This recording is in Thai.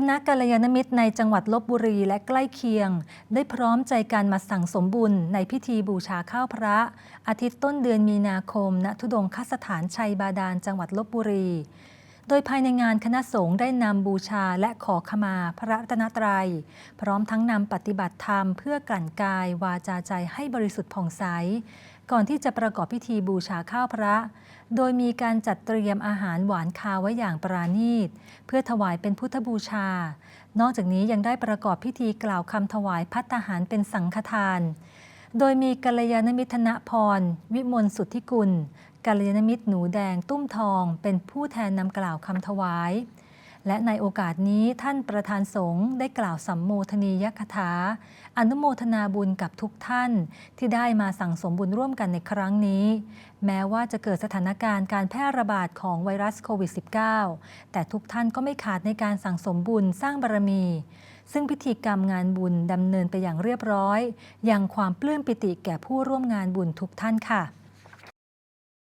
คณะกัลยาณมิตรในจังหวัดลบบุรีและใกล้เคียง ได้พร้อมใจกันมาสั่งสมบุญในพิธีบูชาข้าวพระ อาทิตย์ต้นเดือนมีนาคมณทุดงคสถานชัยบาดาลจังหวัดลบบุรี โดยภายในงานคณะสงฆ์ได้นำบูชาและขอขมาพระรัตนตรัย พร้อมทั้งนำปฏิบัติธรรมเพื่อกลั่นกายวาจาใจให้บริสุทธิ์ผ่องใส ก่อนที่จะประกอบพิธีบูชาข้าวพระ โดยมีการจัดเตรียมอาหารหวานคาวไว้อย่างปราณีต เพื่อถวายเป็นพุทธบูชา นอกจากนี้ยังได้ประกอบพิธีกล่าวคำถวายพัตตาหารเป็นสังฆทานโดยมีกัลยาณมิตรธนพร วิมลสุทธิกุล กัลยาณมิตรหนูแดงตุ้มทองเป็นผู้แทนนำกล่าวคำถวาย และในโอกาสนี้ท่านประธานสงฆ์ได้กล่าวสัมโมทนียคถา อนุโมทนาบุญกับทุกท่านที่ได้มาสั่งสมบุญร่วมกันในครั้งนี้ แม้ว่าจะเกิดสถานการณ์การแพร่ระบาดของไวรัสโควิด -19 แต่ทุกท่านก็ไม่ขาดในการสั่งสมบุญสร้างบารมีซึ่งพิธีกรรมงานบุญดำเนินไปอย่างเรียบร้อย อยังความปลื้มปิติแก่ผู้ร่วมงานบุญทุกท่านค่ะ